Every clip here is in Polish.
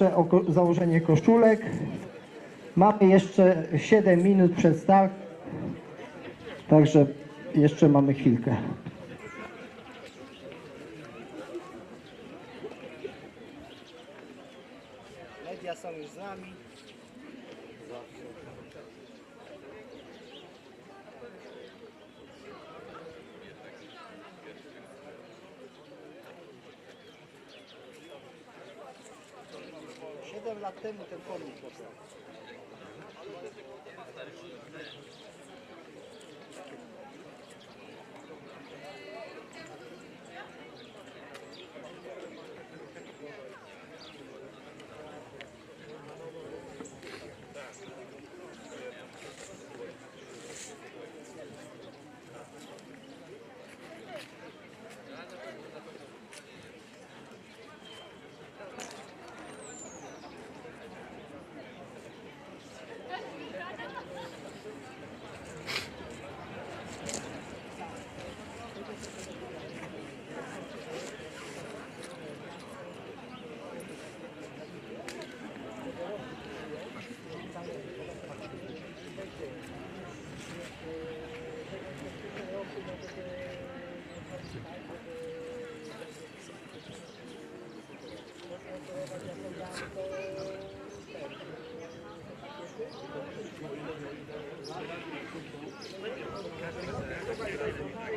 o założenie koszulek. Mamy jeszcze 7 minut przed start, także jeszcze mamy chwilkę. Media są już z nami. tem muita fome.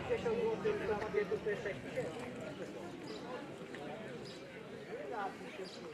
deixa eu o que estava do peixe. Obrigado, professor.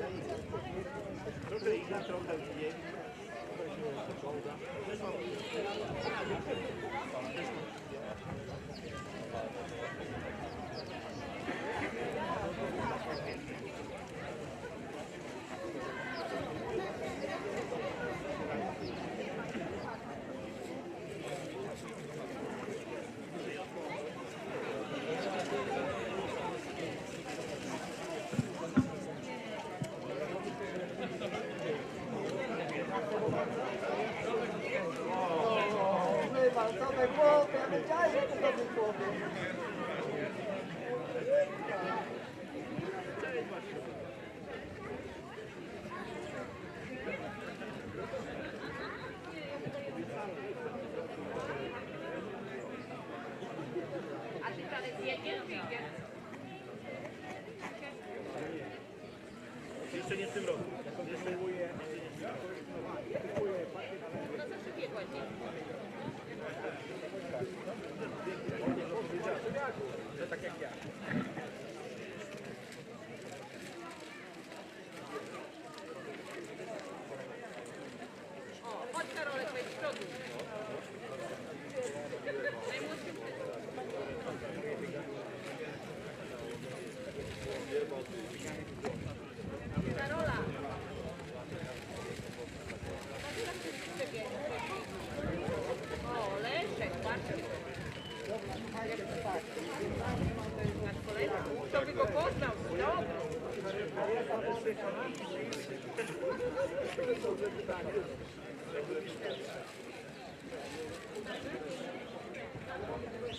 lat temu ten pomnik powstał. Jeszcze Thank you.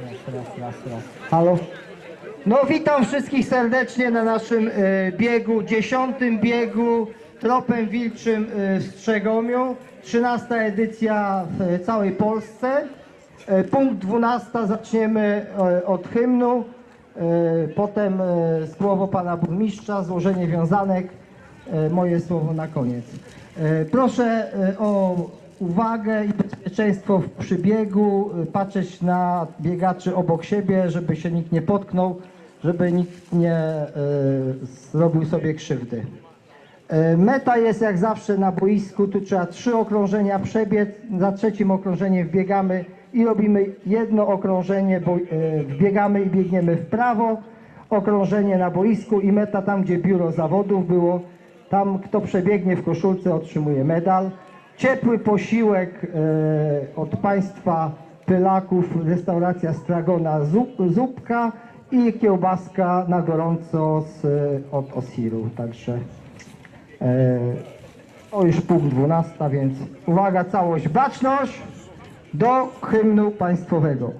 Raz, raz, raz, raz. Halo? No witam wszystkich serdecznie na naszym e, biegu, dziesiątym biegu tropem wilczym e, w Strzegomiu. 13 edycja w całej Polsce. E, punkt 12 zaczniemy e, od hymnu, e, potem e, słowo pana burmistrza, złożenie wiązanek, e, moje słowo na koniec. E, Proszę e, o uwagę i bezpieczeństwo w przybiegu, e, patrzeć na biegaczy obok siebie, żeby się nikt nie potknął, żeby nikt nie e, zrobił sobie krzywdy. E, Meta jest jak zawsze na boisku, tu trzeba trzy okrążenia przebiec, za trzecim okrążeniem wbiegamy i robimy jedno okrążenie, bo, e, wbiegamy i biegniemy w prawo, okrążenie na boisku i meta tam, gdzie biuro zawodów było, tam kto przebiegnie w koszulce otrzymuje medal. Ciepły posiłek e, od Państwa Pylaków, restauracja Stragona zup, zupka i kiełbaska na gorąco z, e, od Osiru, także E, O już punkt 12, więc uwaga, całość, baczność do hymnu państwowego.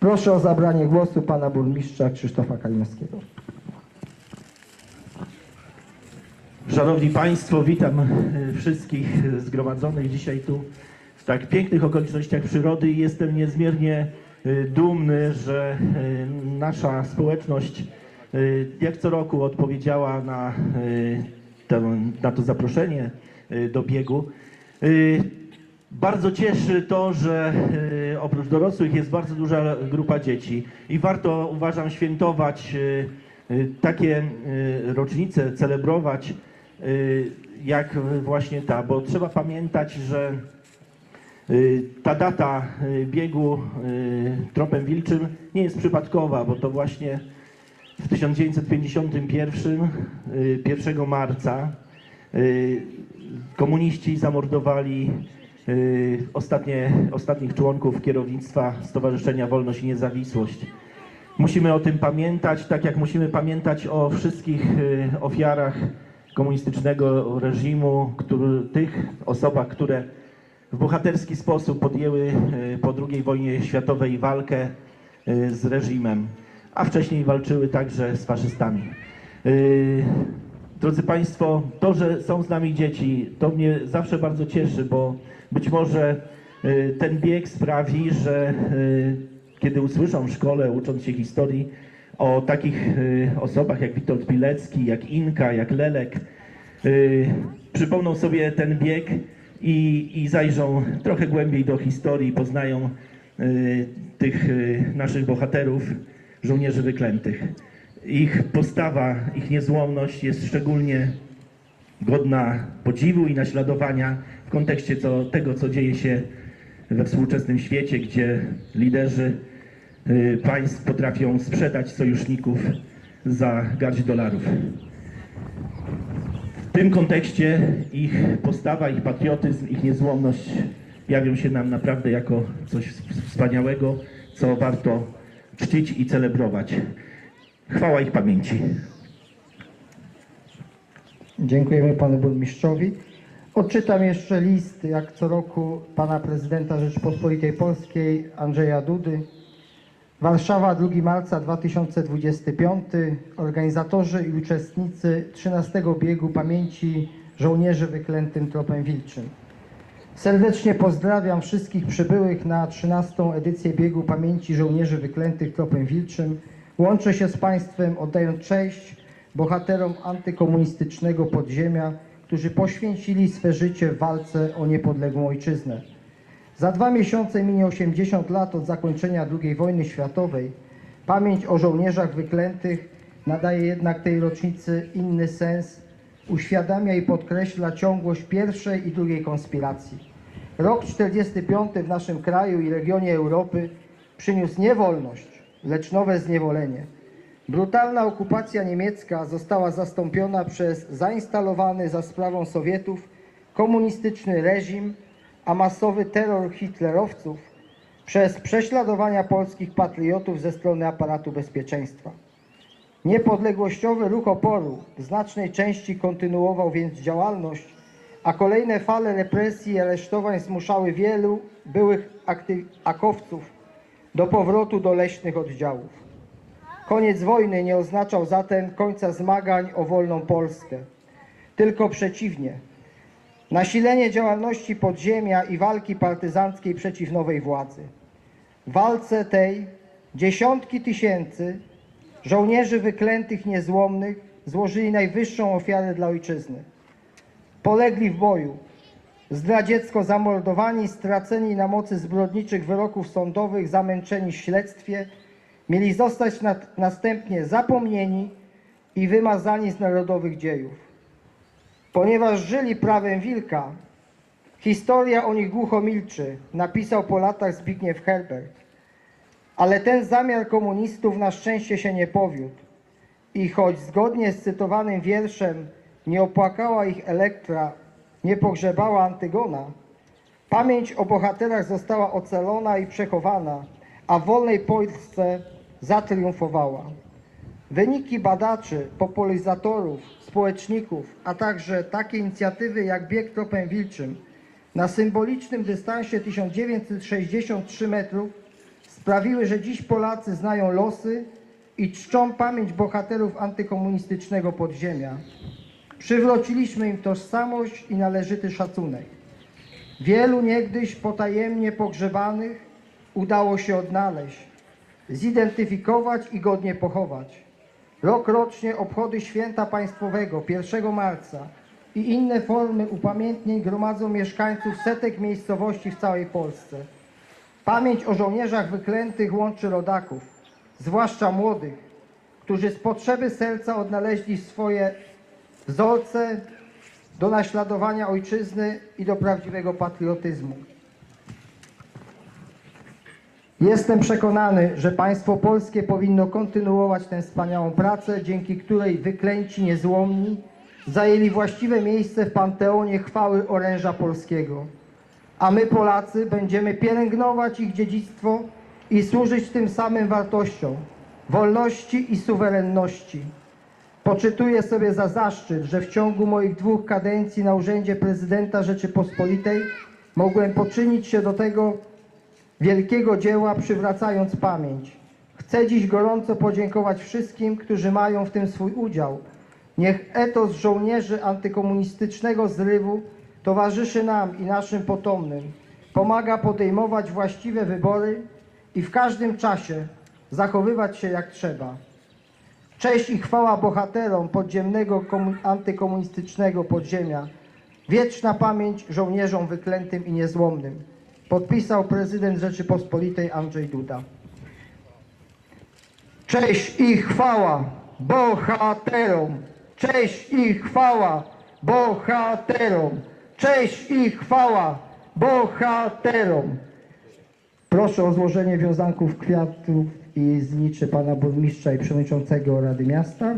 Proszę o zabranie głosu pana burmistrza Krzysztofa Kalinowskiego. Szanowni Państwo, witam e, wszystkich zgromadzonych dzisiaj tu w tak pięknych okolicznościach przyrody i jestem niezmiernie e, dumny, że e, nasza społeczność jak co roku odpowiedziała na, to zaproszenie do biegu. Bardzo cieszy to, że e, oprócz dorosłych jest bardzo duża grupa dzieci i warto, uważam, świętować e, e, takie rocznice, celebrować jak właśnie ta, bo trzeba pamiętać, że ta data biegu tropem wilczym nie jest przypadkowa, bo to właśnie w 1951, e, 1 marca, komuniści zamordowali ostatnie, ostatnich członków kierownictwa Stowarzyszenia Wolność i Niezawisłość. Musimy o tym pamiętać, tak jak musimy pamiętać o wszystkich y, ofiarach komunistycznego reżimu, który, tych osobach, które w bohaterski sposób podjęły y, po II wojnie światowej walkę y, z reżimem, a wcześniej walczyły także z faszystami. Y, Drodzy Państwo, to, że są z nami dzieci, to mnie zawsze bardzo cieszy, bo być może y, ten bieg sprawi, że y, kiedy usłyszą w szkole, ucząc się historii o takich y, osobach jak Witold Pilecki, jak Inka, jak Lelek, przypomną sobie ten bieg i, i zajrzą trochę głębiej do historii, poznają tych naszych bohaterów, żołnierzy wyklętych. Ich postawa, ich niezłomność jest szczególnie godna podziwu i naśladowania w kontekście co, tego, co dzieje się we współczesnym świecie, gdzie liderzy y, państw potrafią sprzedać sojuszników za garść dolarów. W tym kontekście ich postawa, ich patriotyzm, ich niezłomność jawią się nam naprawdę jako coś wspaniałego, co warto czcić i celebrować. Chwała ich pamięci. Dziękujemy panu burmistrzowi. Odczytam jeszcze list, jak co roku, pana prezydenta Rzeczypospolitej Polskiej Andrzeja Dudy. Warszawa, 2 marca 2025. Organizatorzy i uczestnicy 13 biegu pamięci żołnierzy wyklętym tropem wilczym. Serdecznie pozdrawiam wszystkich przybyłych na 13. edycję biegu pamięci żołnierzy wyklętych tropem wilczym. Łączę się z Państwem oddając cześć bohaterom antykomunistycznego podziemia, którzy poświęcili swe życie w walce o niepodległą ojczyznę. Za dwa miesiące minie 80 lat od zakończenia II wojny światowej. Pamięć o żołnierzach wyklętych nadaje jednak tej rocznicy inny sens, uświadamia i podkreśla ciągłość pierwszej i drugiej konspiracji. Rok 45 w naszym kraju i regionie Europy przyniósł nie wolność, lecz nowe zniewolenie. Brutalna okupacja niemiecka została zastąpiona przez zainstalowany za sprawą Sowietów komunistyczny reżim, a masowy terror hitlerowców przez prześladowania polskich patriotów ze strony aparatu bezpieczeństwa. Niepodległościowy ruch oporu w znacznej części kontynuował więc działalność, a kolejne fale represji i aresztowań zmuszały wielu byłych akowców do powrotu do leśnych oddziałów. Koniec wojny nie oznaczał zatem końca zmagań o wolną Polskę. Tylko przeciwnie. Nasilenie działalności podziemia i walki partyzanckiej przeciw nowej władzy. W walce tej dziesiątki tysięcy żołnierzy wyklętych niezłomnych złożyli najwyższą ofiarę dla ojczyzny. Polegli w boju, zdradziecko zamordowani, straceni na mocy zbrodniczych wyroków sądowych, zamęczeni w śledztwie, mieli zostać nad, następnie zapomnieni i wymazani z narodowych dziejów. Ponieważ żyli prawem wilka, historia o nich głucho milczy, napisał po latach Zbigniew Herbert. Ale ten zamiar komunistów na szczęście się nie powiódł. I choć zgodnie z cytowanym wierszem nie opłakała ich Elektra, nie pogrzebała Antygona, pamięć o bohaterach została ocalona i przechowana, a w wolnej Polsce zatriumfowała. Wyniki badaczy, popularyzatorów, społeczników, a także takie inicjatywy jak Bieg Tropem Wilczym na symbolicznym dystansie 1963 metrów sprawiły, że dziś Polacy znają losy i czczą pamięć bohaterów antykomunistycznego podziemia. Przywróciliśmy im tożsamość i należyty szacunek. Wielu niegdyś potajemnie pogrzebanych udało się odnaleźć, zidentyfikować i godnie pochować. Rokrocznie obchody święta państwowego 1 marca i inne formy upamiętnień gromadzą mieszkańców setek miejscowości w całej Polsce. Pamięć o żołnierzach wyklętych łączy rodaków, zwłaszcza młodych, którzy z potrzeby serca odnaleźli swoje wzorce do naśladowania ojczyzny i do prawdziwego patriotyzmu. Jestem przekonany, że państwo polskie powinno kontynuować tę wspaniałą pracę, dzięki której wyklęci niezłomni zajęli właściwe miejsce w panteonie chwały oręża polskiego. A my Polacy będziemy pielęgnować ich dziedzictwo i służyć tym samym wartościom wolności i suwerenności. Poczytuję sobie za zaszczyt, że w ciągu moich dwóch kadencji na urzędzie prezydenta Rzeczypospolitej mogłem poczynić się do tego wielkiego dzieła, przywracając pamięć. Chcę dziś gorąco podziękować wszystkim, którzy mają w tym swój udział Niech etos żołnierzy antykomunistycznego zrywu towarzyszy nam i naszym potomnym. Pomaga podejmować właściwe wybory i w każdym czasie zachowywać się jak trzeba. Cześć i chwała bohaterom podziemnego komu- antykomunistycznego podziemia. Wieczna pamięć żołnierzom wyklętym i niezłomnym. Podpisał prezydent Rzeczypospolitej Andrzej Duda. Cześć i chwała bohaterom! Cześć i chwała bohaterom! Cześć i chwała bohaterom! Proszę o złożenie wiązanków kwiatów i zniczy pana burmistrza i przewodniczącego Rady Miasta.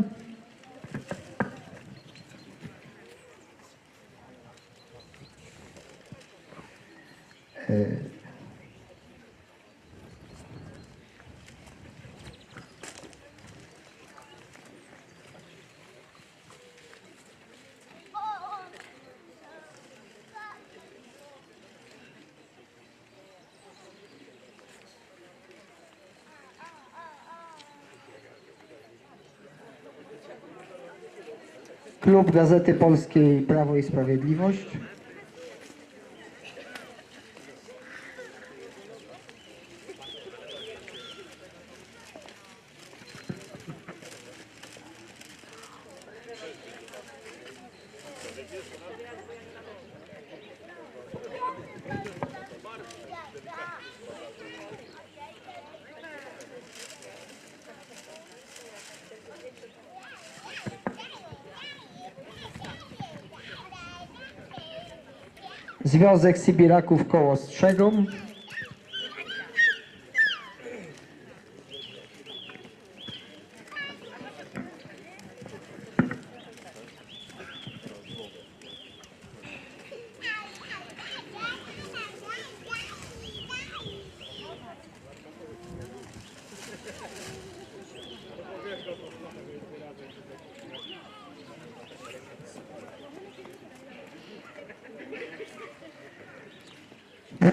Klub Gazety Polskiej Prawo i Sprawiedliwość. Związek Sybiraków koło Strzegom.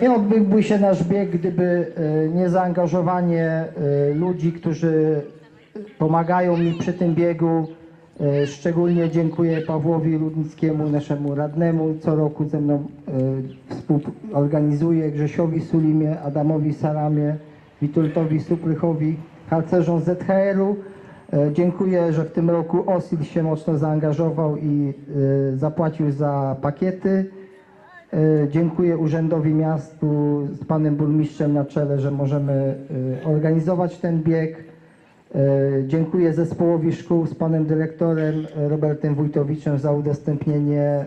Nie odbyłby się nasz bieg, gdyby e, nie zaangażowanie e, ludzi, którzy pomagają mi przy tym biegu. E, Szczególnie dziękuję Pawłowi Rudnickiemu, naszemu radnemu, co roku ze mną współorganizuje, Grzesiowi Sulimie, Adamowi Saramie, Witoltowi Suprychowi, harcerzom ZHR-u. Dziękuję, że w tym roku OSIL się mocno zaangażował i zapłacił za pakiety. E, Dziękuję Urzędowi Miastu z panem burmistrzem na czele, że możemy e, organizować ten bieg. E, Dziękuję zespołowi szkół z panem dyrektorem Robertem Wójtowiczem za udostępnienie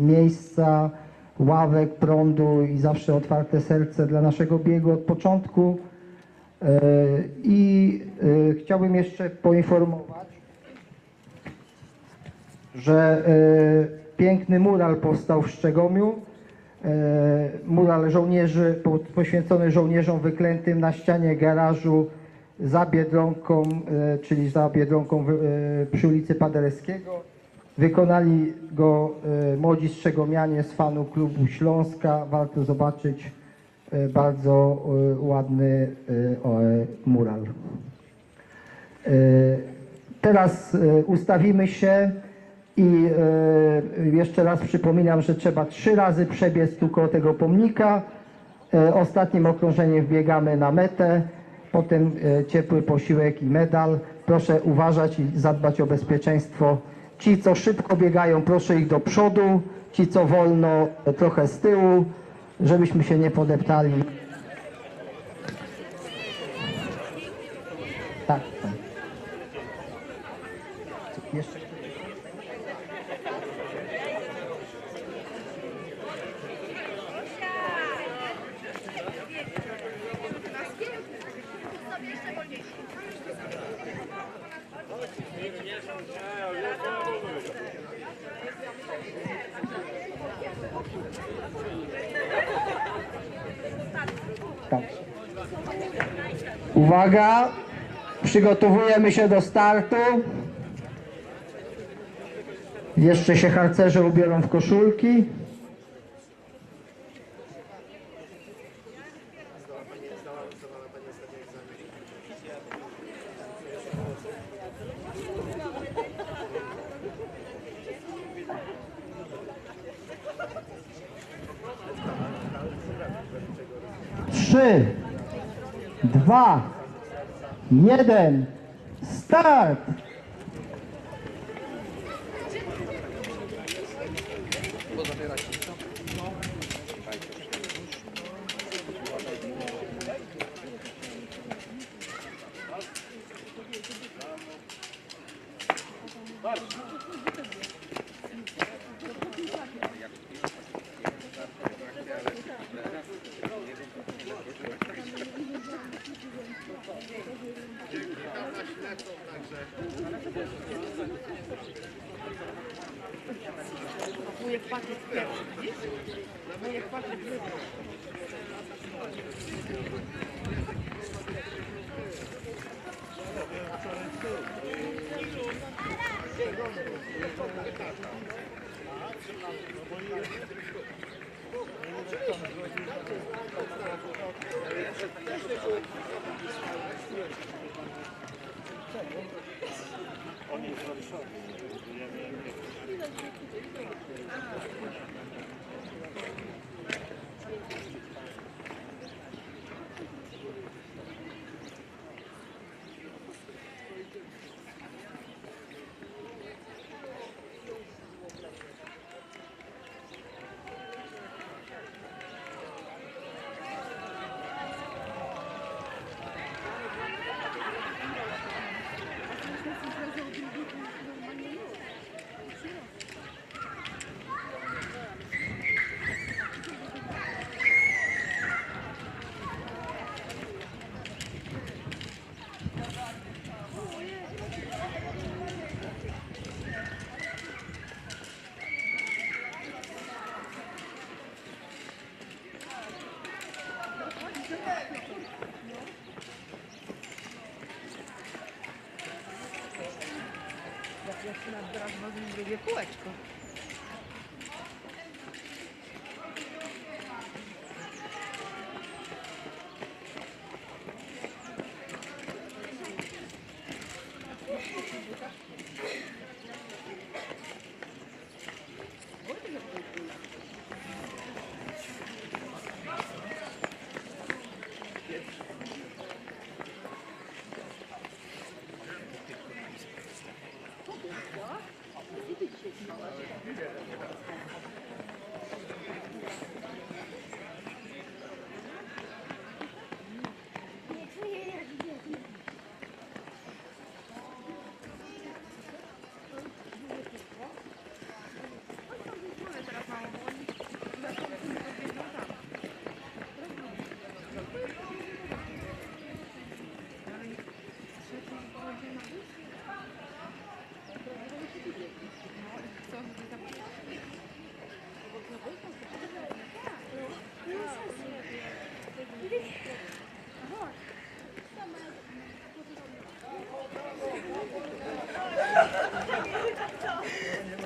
miejsca, ławek, prądu i zawsze otwarte serce dla naszego biegu od początku. I chciałbym jeszcze poinformować, że piękny mural powstał w Szczegomiu. E, mural żołnierzy, po- poświęcony żołnierzom wyklętym na ścianie garażu za Biedronką, e, czyli za Biedronką e, przy ulicy Paderewskiego. Wykonali go młodzi strzegomianie z fanu klubu Śląska. Warto zobaczyć bardzo ładny mural. Teraz ustawimy się i e, jeszcze raz przypominam, że trzeba trzy razy przebiec tu koło tego pomnika. E, Ostatnim okrążeniem wbiegamy na metę, potem e, ciepły posiłek i medal. Proszę uważać i zadbać o bezpieczeństwo. Ci, co szybko biegają, proszę ich do przodu. Ci, co wolno, trochę z tyłu, żebyśmy się nie podeptali. Uwaga, przygotowujemy się do startu. Jeszcze się harcerze ubiorą w koszulki. 3, 2, 1, start! Thank you. She's.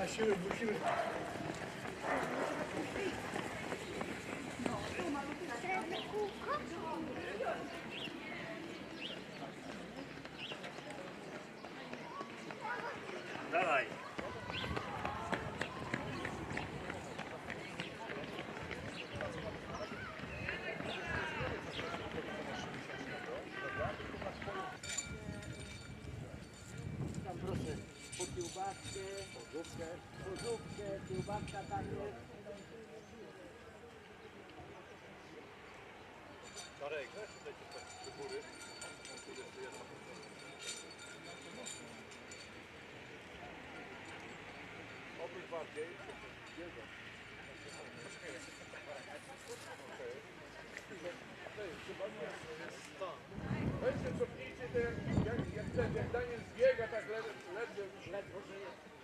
Tam Weźcie, cofnijcie te, jak, jak, jak Daniel zbiega, tak ledwo, ledwo, ledwo.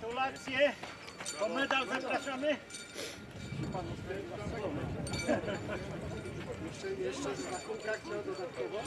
Gratulacje. Po medal zapraszamy. Jeszcze, jeszcze na kółkach dodatkowo.